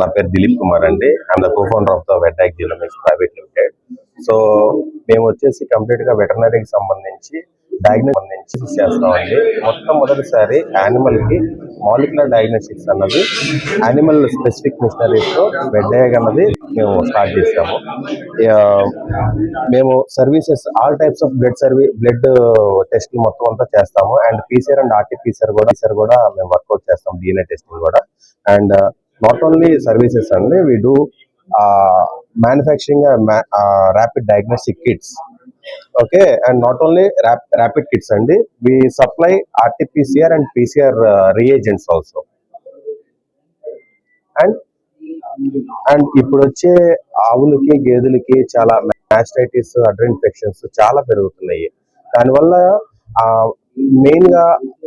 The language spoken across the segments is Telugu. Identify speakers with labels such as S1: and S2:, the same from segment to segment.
S1: నా పేరు దిలీప్ కుమార్ అండి. And the cofounder of the Vetdiag Genomics Private Limited so మేము వచ్చేసి కంప్లీట్గా వెటర్నరీకి సంబంధించి డయాగ్నోస్ సంబంధించి చేస్తామండి. మొత్తం మొదటిసారి యానిమల్కి మాలిక్యులర్ డయాగ్నోస్టిక్స్ అన్నది యానిమల్ స్పెసిఫిక్ మిషనరీస్తో వెడ్డయాగ్ అన్నది మేము స్టార్ట్ చేసాము. మేము services all types of blood సర్వీ blood test మొత్తం అంతా చేస్తాము. అండ్ పీసీఆర్ అండ్ ఆర్టీపీసీఆర్ కూడా పీసీఆర్ కూడా మేము వర్కౌట్ చేస్తాం డిఎన్ఏ టెస్టింగ్ కూడా. అండ్ నాట్ ఓన్లీ సర్వీసెస్ అండి we do manufacturing rapid diagnostic kits okay and not only rapid kits అండి we supply RTPCR and PCR reagents also and and ఇప్పుడు వచ్చే ఆవులకి గేదెలకి చాలా మ్యాస్టైటిస్ అడ్ర ఇన్ఫెక్షన్స్ చాలా పెరుగుతున్నాయి. దానివల్ల మెయిన్గా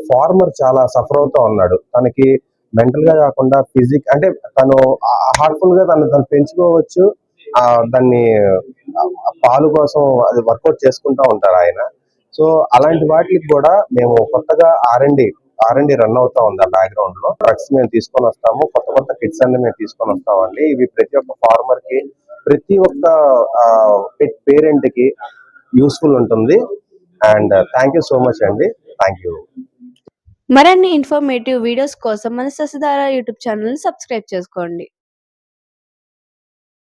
S1: ఫార్మర్ చాలా సఫర్ అవుతూ ఉన్నాడు. తనకి మెంటల్గా కాకుండా ఫిజిక్ అంటే తను హార్ట్ఫుల్గా తను తను పెంచుకోవచ్చు. ఆ దాన్ని పాలు కోసం అది వర్కౌట్ చేసుకుంటా ఉంటారు ఆయన. సో అలాంటి వాటికి కూడా మేము కొత్తగా ఆర్ అండ్ ఆర్ రన్ అవుతా ఉంది ఆ బ్యాక్గ్రౌండ్లో. డ్రగ్స్ మేము తీసుకొని వస్తాము. కొత్త కొత్త కిట్స్ అన్ని మేము తీసుకొని వస్తామండి. ఇవి ప్రతి ఒక్క ఫార్మర్కి ప్రతి ఒక్క పెట్ పేరెంట్కి యూస్ఫుల్ ఉంటుంది. And thank you so much అండి. థ్యాంక్ యూ
S2: మరిన్ని ఇన్ఫర్మేటివ్ వీడియోస్ కోసం మన ససిధార యూట్యూబ్ ఛానల్ సబ్స్క్రైబ్ చేసుకోండి.